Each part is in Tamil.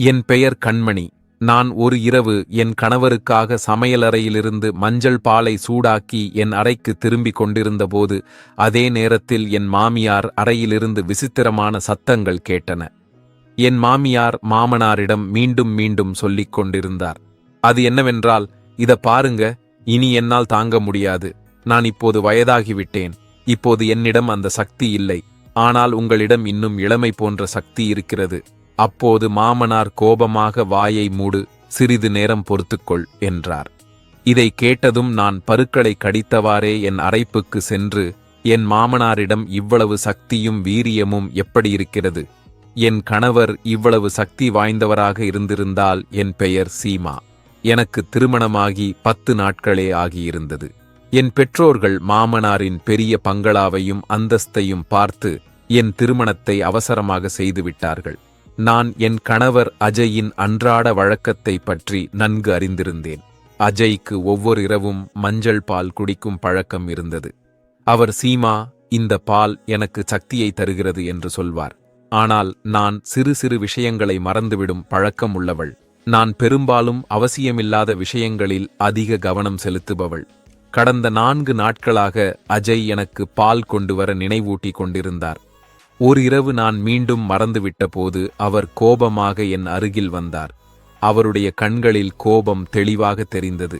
என் பெயர் கண்மணி. நான் ஒரு இரவு என் கணவருக்காக சமையலறையிலிருந்து மஞ்சள் பாலை சூடாக்கி என் அறைக்கு திரும்பிக் கொண்டிருந்தபோது அதே நேரத்தில் என் மாமியார் அறையிலிருந்து விசித்திரமான சத்தங்கள் கேட்டன. என் மாமியார் மாமனாரிடம் மீண்டும் மீண்டும் சொல்லிக் கொண்டிருந்தார். அது என்னவென்றால் இத பாருங்க இனி என்னால் தாங்க முடியாது. நான் இப்போது வயதாகிவிட்டேன். இப்போது என்னிடம் அந்த சக்தி இல்லை. ஆனால் உங்களிடம் இன்னும் இளமை போன்ற சக்தி இருக்கிறது. அப்போது மாமனார் கோபமாக வாயை மூடு சிறிது நேரம் பொறுத்துக்கொள் என்றார். இதை கேட்டதும் நான் பருக்களை கடித்தவாறே என் அறைப்புக்கு சென்று என் மாமனாரிடம் இவ்வளவு சக்தியும் வீரியமும் எப்படி இருக்கிறது? என் கணவர் இவ்வளவு சக்தி வாய்ந்தவராக இருந்திருந்தால் என் பெயர் சீமா. எனக்கு திருமணமாகி பத்து நாட்களே ஆகியிருந்தது. என் பெற்றோர்கள் மாமனாரின் பெரிய பங்களாவையும் அந்தஸ்தையும் பார்த்து என் திருமணத்தை அவசரமாக செய்துவிட்டார்கள். நான் என் கணவர் அஜயின் அன்றாட வழக்கத்தை பற்றி நன்கு அறிந்திருந்தேன். அஜய்க்கு ஒவ்வொரு இரவும் மஞ்சள் பால் குடிக்கும் பழக்கம் இருந்தது. அவர் சீமா இந்த பால் எனக்கு சக்தியை தருகிறது என்று சொல்வார். ஆனால் நான் சிறு சிறு விஷயங்களை மறந்துவிடும் பழக்கம் உள்ளவள். நான் பெரும்பாலும் அவசியமில்லாத விஷயங்களில் அதிக கவனம் செலுத்துபவள். கடந்த நான்கு நாட்களாக அஜய் எனக்கு பால் கொண்டு வர நினைவூட்டி கொண்டிருந்தார். ஒரு இரவு நான் மீண்டும் மறந்துவிட்ட போது அவர் கோபமாக என் அருகில் வந்தார். அவருடைய கண்களில் கோபம் தெளிவாக தெரிந்தது.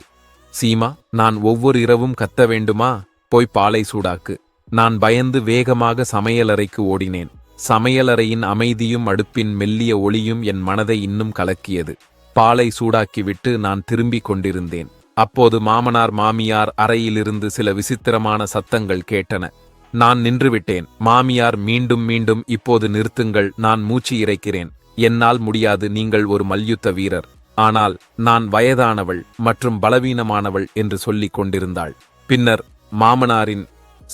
சீமா நான் ஒவ்வொரு இரவும் கத்த வேண்டுமா? போய் பாலை சூடாக்கு. நான் பயந்து வேகமாக சமையலறைக்கு ஓடினேன். சமையலறையின் அமைதியும் அடுப்பின் மெல்லிய ஒளியும் என் மனதை இன்னும் கலக்கியது. பாலை சூடாக்கிவிட்டு நான் திரும்பிக் கொண்டிருந்தேன். அப்போது மாமனார் மாமியார் அறையிலிருந்து சில விசித்திரமான சத்தங்கள் கேட்டன. நான் நின்றுவிட்டேன். மாமியார் மீண்டும் மீண்டும் இப்போது நிறுத்துங்கள் நான் மூச்சு இறைக்கிறேன். என்னால் முடியாது நீங்கள் ஒரு மல்யுத்த வீரர். ஆனால் நான் வயதானவள் மற்றும் பலவீனமானவள் என்று சொல்லிக் கொண்டிருந்தாள். பின்னர் மாமனாரின்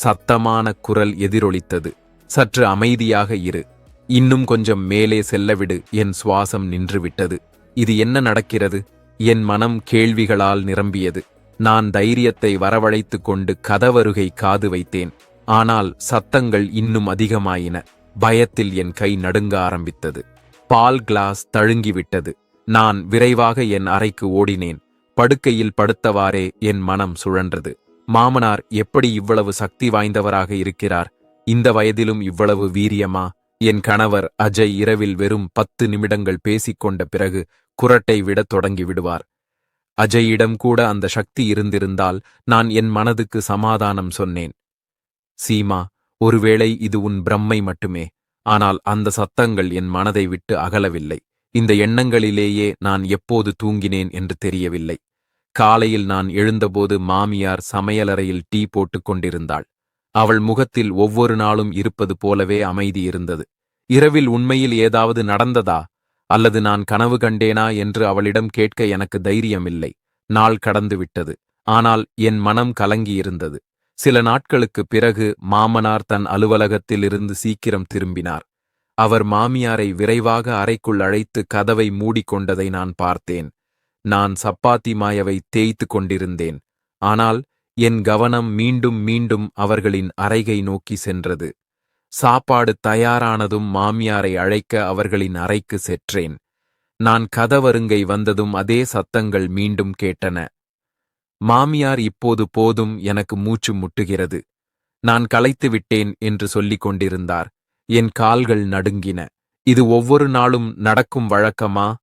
சத்தமான குரல் எதிரொலித்தது. சற்று அமைதியாக இரு. இன்னும் கொஞ்சம் மேலே செல்லவிடு என் சுவாசம் நின்றுவிட்டது. இது என்ன நடக்கிறது? என் மனம் கேள்விகளால் நிரம்பியது. நான் தைரியத்தை வரவழைத்துக் கொண்டு கதவருகை காது வைத்தேன். ஆனால் சத்தங்கள் இன்னும் அதிகமாயின. பயத்தில் என் கை நடுங்க ஆரம்பித்தது. பால் கிளாஸ் தழுங்கிவிட்டது. நான் விரைவாக என் அறைக்கு ஓடினேன். படுக்கையில் படுத்தவாறே என் மனம் சுழன்றது. மாமனார் எப்படி இவ்வளவு சக்தி வாய்ந்தவராக இருக்கிறார்? இந்த வயதிலும் இவ்வளவு வீரியமா? என் கணவர் அஜய் இரவில் வெறும் பத்து நிமிடங்கள் பேசிக்கொண்ட பிறகு குரட்டை விடத் தொடங்கி விடுவார் அஜயிடம் கூட அந்த சக்தி இருந்திருந்தால் நான் என் மனதுக்கு சமாதானம் சொன்னேன். சீமா ஒருவேளை இது உன் பிரம்மை மட்டுமே. ஆனால் அந்த சத்தங்கள் என் மனதை விட்டு அகலவில்லை. இந்த எண்ணங்களிலேயே நான் எப்போது தூங்கினேன் என்று தெரியவில்லை. காலையில் நான் எழுந்தபோது மாமியார் சமையலறையில் டீ போட்டுக் கொண்டிருந்தாள். அவள் முகத்தில் ஒவ்வொரு நாளும் இருப்பது போலவே அமைதி இருந்தது. இரவில் உண்மையில் ஏதாவது நடந்ததா? அல்லது நான் கனவு கண்டேனா என்று அவளிடம் கேட்க எனக்கு தைரியமில்லை. நாள் கடந்துவிட்டது. ஆனால் என் மனம் கலங்கியிருந்தது. சில நாட்களுக்குப் பிறகு மாமனார் தன் அலுவலகத்திலிருந்து சீக்கிரம் திரும்பினார். அவர் மாமியாரை விரைவாக அறைக்குள் அழைத்து கதவை மூடிக்கொண்டதை நான் பார்த்தேன். நான் சப்பாத்தி மாயவை தேய்த்து கொண்டிருந்தேன். ஆனால் என் கவனம் மீண்டும் மீண்டும் அவர்களின் அறைகை நோக்கி சென்றது. சாப்பாடு தயாரானதும் மாமியாரை அழைக்க அவர்களின் அறைக்கு செற்றேன். நான் கதவருங்கை வந்ததும் அதே சத்தங்கள் மீண்டும் கேட்டன. மாமியார் இப்போது போதும் எனக்கு மூச்சு முட்டுகிறது. நான் களைத்து விட்டேன் என்று சொல்லிக் கொண்டிருந்தார். என் கால்கள் நடுங்கின. இது ஒவ்வொரு நாளும் நடக்கும் வழக்கமா?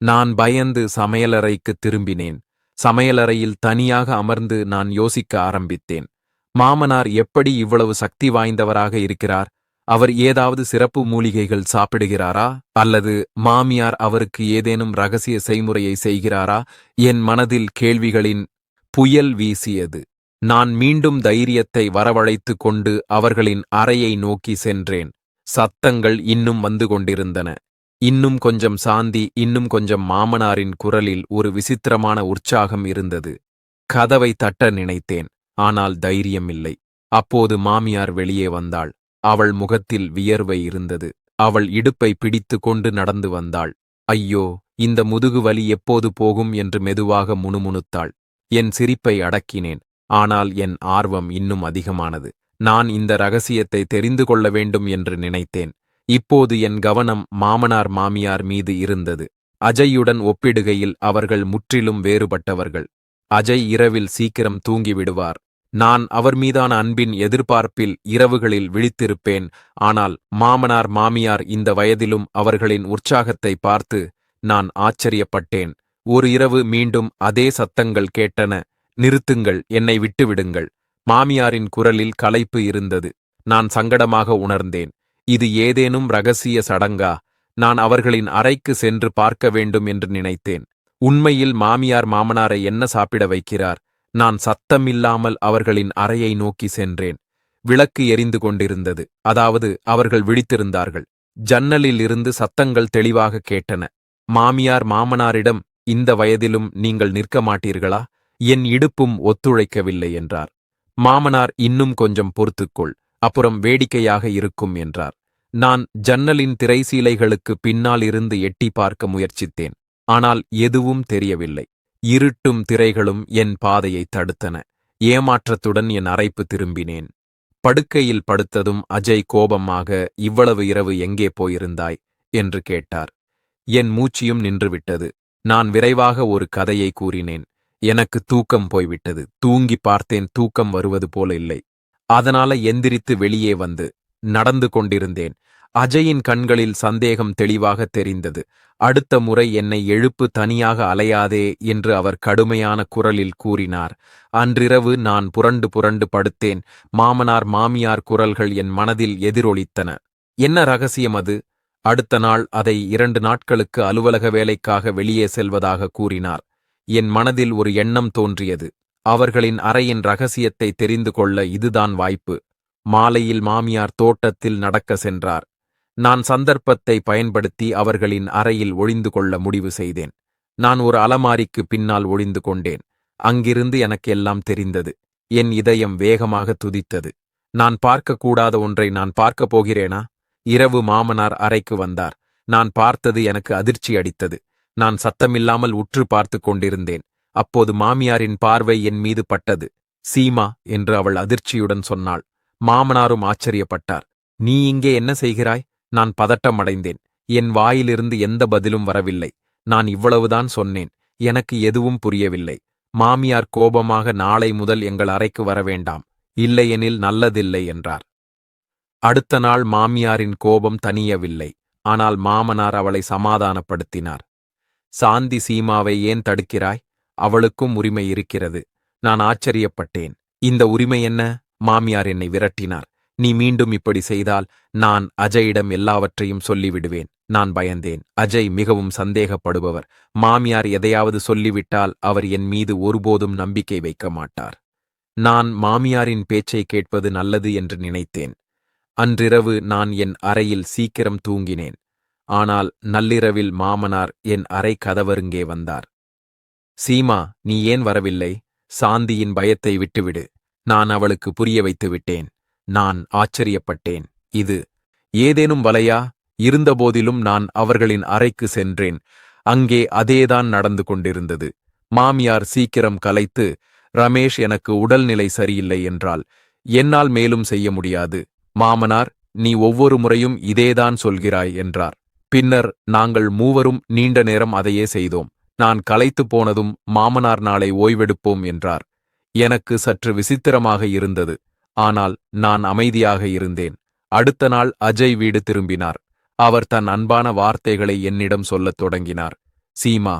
நான் பயந்து சமையலறைக்கு திரும்பினேன். சமையலறையில் தனியாக அமர்ந்து நான் யோசிக்க ஆரம்பித்தேன். மாமனார் எப்படி இவ்வளவு சக்தி வாய்ந்தவராக இருக்கிறார்? அவர் ஏதாவது சிறப்பு மூலிகைகள் சாப்பிடுகிறாரா? அல்லது மாமியார் அவருக்கு ஏதேனும் ரகசிய செய்முறையை செய்கிறாரா? என் மனதில் கேள்விகளின் புயல் வீசியது. நான் மீண்டும் தைரியத்தை வரவழைத்துக் கொண்டு அவர்களின் அறையை நோக்கி சென்றேன். சத்தங்கள் இன்னும் வந்து கொண்டிருந்தன. இன்னும் கொஞ்சம் சாந்தி இன்னும் கொஞ்சம் மாமனாரின் குரலில் ஒரு விசித்திரமான உற்சாகம் இருந்தது. கதவை தட்ட நினைத்தேன் ஆனால் தைரியம் இல்லை அப்போது மாமியார் வெளியே வந்தாள். அவள் முகத்தில் வியர்வை இருந்தது. அவள் இடுப்பை பிடித்து கொண்டு நடந்து வந்தாள். ஐயோ இந்த முதுகு வலி எப்போது போகும்? என்று மெதுவாக முணுமுணுத்தாள். என் சிரிப்பை அடக்கினேன். ஆனால் என் ஆர்வம் இன்னும் அதிகமானது. நான் இந்த ரகசியத்தை தெரிந்து கொள்ள வேண்டும் என்று நினைத்தேன். இப்போது என் கவனம் மாமனார் மாமியார் மீது இருந்தது. அஜய்யுடன் ஒப்பிடுகையில் அவர்கள் முற்றிலும் வேறுபட்டவர்கள். அஜய் இரவில் சீக்கிரம் தூங்கிவிடுவார். நான் அவர் மீதான அன்பின் எதிர்பார்ப்பில் இரவுகளில் விழித்திருப்பேன். ஆனால் மாமனார் மாமியார் இந்த வயதிலும் அவர்களின் உற்சாகத்தை பார்த்து நான் ஆச்சரியப்பட்டேன். ஒரு இரவு மீண்டும் அதே சத்தங்கள் கேட்டன நிறுத்துங்கள் என்னை விட்டுவிடுங்கள் மாமியாரின் குரலில் களைப்பு இருந்தது. நான் சங்கடமாக உணர்ந்தேன். இது ஏதேனும் ரகசிய சடங்கா? நான் அவர்களின் அறைக்கு சென்று பார்க்க வேண்டும் என்று நினைத்தேன். உண்மையில் மாமியார் மாமனாரை என்ன சாப்பிட வைக்கிறார்? நான் சத்தமில்லாமல் அவர்களின் அறையை நோக்கி சென்றேன். விளக்கு எரிந்து கொண்டிருந்தது. அதாவது அவர்கள் விழித்திருந்தார்கள். ஜன்னலில் இருந்து சத்தங்கள் தெளிவாக கேட்டன. மாமியார் மாமனாரிடம் இந்த வயதிலும் நீங்கள் நிற்க மாட்டீர்களா? என் இடுப்பும் ஒத்துழைக்கவில்லை என்றார். மாமனார் இன்னும் கொஞ்சம் பொறுத்துக்கொள் அப்புறம் வேடிக்கையாக இருக்கும் என்றார். நான் ஜன்னலின் திரைசீலைகளுக்கு பின்னால் இருந்து எட்டி பார்க்க முயற்சித்தேன் ஆனால் எதுவும் தெரியவில்லை. இருட்டும் திரைகளும் என் பாதையை தடுத்தன. ஏமாற்றத்துடன் என் அறைப்பு திரும்பினேன். படுக்கையில் படுத்ததும் அஜய் கோபமாக இவ்வளவு இரவு எங்கே போயிருந்தாய்? என்று கேட்டார். என் மூச்சியும் நின்றுவிட்டது. நான் விரைவாக ஒரு கதையை கூறினேன். எனக்கு தூக்கம் போய்விட்டது. தூங்கி பார்த்தேன். தூக்கம் வருவது போல இல்லை. அதனால எந்திரித்து வெளியே வந்து நடந்து கொண்டிருந்தேன். அஜயின் கண்களில் சந்தேகம் தெளிவாக தெரிந்தது. அடுத்த முறை என்னை எழுப்பு தனியாக அலையாதே என்று அவர் கடுமையான குரலில் கூறினார். அன்றிரவு நான் புரண்டு புரண்டு படுத்தேன். மாமனார் மாமியார் குரல்கள் என் மனதில் எதிரொலித்தன. என்ன ரகசியம் அது? அடுத்த நாள் அதை இரண்டு நாட்களுக்கு அலுவலக வேலைக்காக வெளியே செல்வதாக கூறினார். என் மனதில் ஒரு எண்ணம் தோன்றியது. அவர்களின் அறையின் ரகசியத்தை தெரிந்து கொள்ள இதுதான் வாய்ப்பு. மாலையில் மாமியார் தோட்டத்தில் நடக்க சென்றார். நான் சந்தர்ப்பத்தை பயன்படுத்தி அவர்களின் அறையில் ஒளிந்து கொள்ள முடிவு செய்தேன். நான் ஒரு அலமாரிக்கு பின்னால் ஒளிந்து கொண்டேன். அங்கிருந்து எனக்கு எல்லாம் தெரிந்தது. என் இதயம் வேகமாக துதித்தது. நான் பார்க்கக்கூடாத ஒன்றை நான் பார்க்கப் போகிறேனா? இரவு மாமனார் அறைக்கு வந்தார். நான் பார்த்தது எனக்கு அதிர்ச்சி அடித்தது. நான் சத்தமில்லாமல் உற்று பார்த்து கொண்டிருந்தேன். அப்போது மாமியாரின் பார்வை என் மீது பட்டது. சீமா என்று அவள் அதிர்ச்சியுடன் சொன்னாள். மாமனாரும் ஆச்சரியப்பட்டார். நீ இங்கே என்ன செய்கிறாய்? நான் பதட்டம் அடைந்தேன். என் வாயிலிருந்து எந்த பதிலும் வரவில்லை. நான் இவ்வளவுதான் சொன்னேன். எனக்கு எதுவும் புரியவில்லை. மாமியார் கோபமாக நாளை முதல் எங்கள் அறைக்கு வர வேண்டாம் இல்லையெனில் நல்லதில்லை என்றார். அடுத்த நாள் மாமியாரின் கோபம் தனியவில்லை ஆனால் மாமனார் அவளை சமாதானப்படுத்தினார். சாந்தி சீமாவை ஏன் தடுக்கிறாய்? அவளுக்கும் உரிமை இருக்கிறது. நான் ஆச்சரியப்பட்டேன். இந்த உரிமை என்ன? மாமியார் என்னை விரட்டினார். நீ மீண்டும் இப்படி செய்தால் நான் அஜயிடம் எல்லாவற்றையும் சொல்லிவிடுவேன். நான் பயந்தேன். அஜய் மிகவும் சந்தேகப்படுபவர். மாமியார் எதையாவது சொல்லிவிட்டால் அவர் என் மீது ஒருபோதும் நம்பிக்கை வைக்க மாட்டார். நான் மாமியாரின் பேச்சை கேட்பது நல்லது என்று நினைத்தேன். அன்றிரவு நான் என் அறையில் சீக்கிரம் தூங்கினேன். ஆனால் நள்ளிரவில் மாமனார் என் அறை கதவருங்கே வந்தார். சீமா நீ ஏன் வரவில்லை? சாந்தியின் பயத்தை விட்டுவிடு. நான் அவளுக்கு புரிய வைத்து விட்டேன். நான் ஆச்சரியப்பட்டேன். இது ஏதேனும் வலையா? இருந்தபோதிலும் நான் அவர்களின் அறைக்கு சென்றேன். அங்கே அதேதான் நடந்து கொண்டிருந்தது. மாமியார் சீக்கிரம் கலைத்து ரமேஷ் எனக்கு உடல்நிலை சரியில்லை என்றால் என்னால் மேலும் செய்ய முடியாது. மாமனார் நீ ஒவ்வொரு முறையும் இதேதான் சொல்கிறாய் என்றார். பின்னர் நாங்கள் மூவரும் நீண்ட நேரம் அதையே செய்தோம். நான் களைத்து போனதும் மாமனார் நாளை ஓய்வெடுப்போம் என்றார். எனக்கு சற்று விசித்திரமாக இருந்தது. ஆனால் நான் அமைதியாக இருந்தேன். அடுத்த நாள் அஜய் வீடு திரும்பினார். அவர் தன் அன்பான வார்த்தைகளை என்னிடம் சொல்லத் தொடங்கினார். சீமா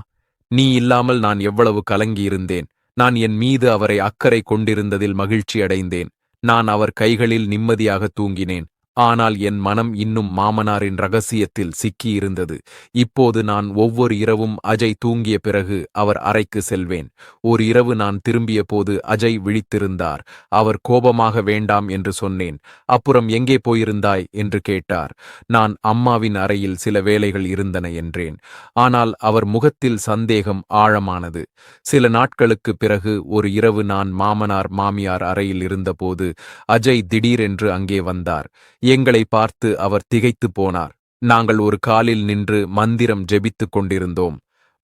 நீ இல்லாமல் நான் எவ்வளவு கலங்கியிருந்தேன். நான் என் மீது அவரை அக்கறை கொண்டிருந்ததில் மகிழ்ச்சி அடைந்தேன் நான் அவர் கைகளில் நிம்மதியாக தூங்கினேன். ஆனால் என் மனம் இன்னும் மாமனாரின் ரகசியத்தில் சிக்கியிருந்தது. இப்போது நான் ஒவ்வொரு இரவும் அஜய் தூங்கிய பிறகு அவர் அறைக்கு செல்வேன். ஒரு இரவு நான் திரும்பிய போது அஜய் விழித்திருந்தார். அவர் கோபமாக வேண்டாம் என்று சொன்னேன். அப்புறம் எங்கே போயிருந்தாய்? என்று கேட்டார். நான் அம்மாவின் அறையில் சில வேலைகள் இருந்தன என்றேன். ஆனால் அவர் முகத்தில் சந்தேகம் ஆழமானது. சில நாட்களுக்கு பிறகு ஒரு இரவு நான் மாமனார் மாமியார் அறையில் இருந்தபோது அஜய் திடீரென்று அங்கே வந்தார். எங்களை பார்த்து அவர் திகைத்து போனார். நாங்கள் ஒரு காலில் நின்று மந்திரம் ஜெபித்துக் கொண்டிருந்தோம்.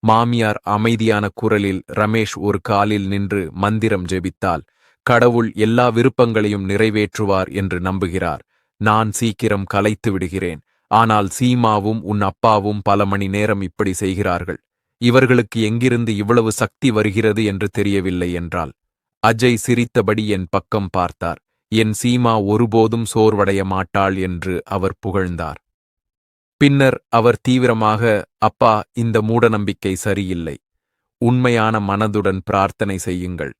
மாமியார் அமைதியான குரலில் ரமேஷ் ஒரு காலில் நின்று மந்திரம் ஜெபித்தால் கடவுள் எல்லா விருப்பங்களையும் நிறைவேற்றுவார் என்று நம்புகிறார். நான் சீக்கிரம் கலைத்து விடுகிறேன். ஆனால் சீமாவும் உன் அப்பாவும் பல மணி நேரம் இப்படி செய்கிறார்கள். இவர்களுக்கு எங்கிருந்து இவ்வளவு சக்தி வருகிறது என்று தெரியவில்லை என்றால் அஜய் சிரித்தபடி என் பக்கம் பார்த்தார். என் சீமா ஒருபோதும் சோர்வடைய மாட்டாள் என்று அவர் புகழ்ந்தார். பின்னர் அவர் தீவிரமாக அப்பா இந்த மூடநம்பிக்கை சரியில்லை. உண்மையான மனதுடன் பிரார்த்தனை செய்யுங்கள்.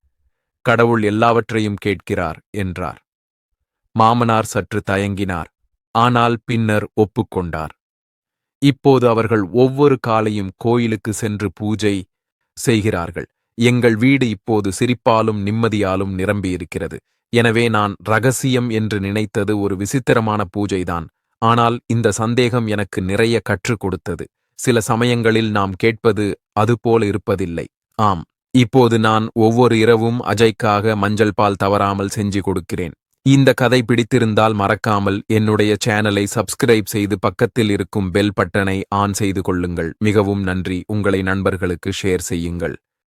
கடவுள் எல்லாவற்றையும் கேட்கிறார் என்றார். மாமனார் சற்று தயங்கினார். ஆனால் பின்னர் ஒப்புக்கொண்டார். இப்போது அவர்கள் ஒவ்வொரு காலையும் கோயிலுக்கு சென்று பூஜை செய்கிறார்கள். எங்கள் வீடு இப்போது சிரிப்பாலும் நிம்மதியாலும் நிரம்பியிருக்கிறது. எனவே நான் ரகசியம் என்று நினைத்தது ஒரு விசித்திரமான பூஜைதான். ஆனால் இந்த சந்தேகம் எனக்கு நிறைய கற்றுக் கொடுத்தது. சில சமயங்களில் நாம் கேட்பது அதுபோல இருப்பதில்லை. ஆம் இப்போது நான் ஒவ்வொரு இரவும் அஜய்க்காக மஞ்சள் பால் தவறாமல் செஞ்சு கொடுக்கிறேன். இந்த கதை பிடித்திருந்தால் மறக்காமல் என்னுடைய சேனலை சப்ஸ்கிரைப் செய்து பக்கத்தில் இருக்கும் பெல் பட்டனை ஆன் செய்து கொள்ளுங்கள். மிகவும் நன்றி. உங்களை நண்பர்களுக்கு ஷேர் செய்யுங்கள்.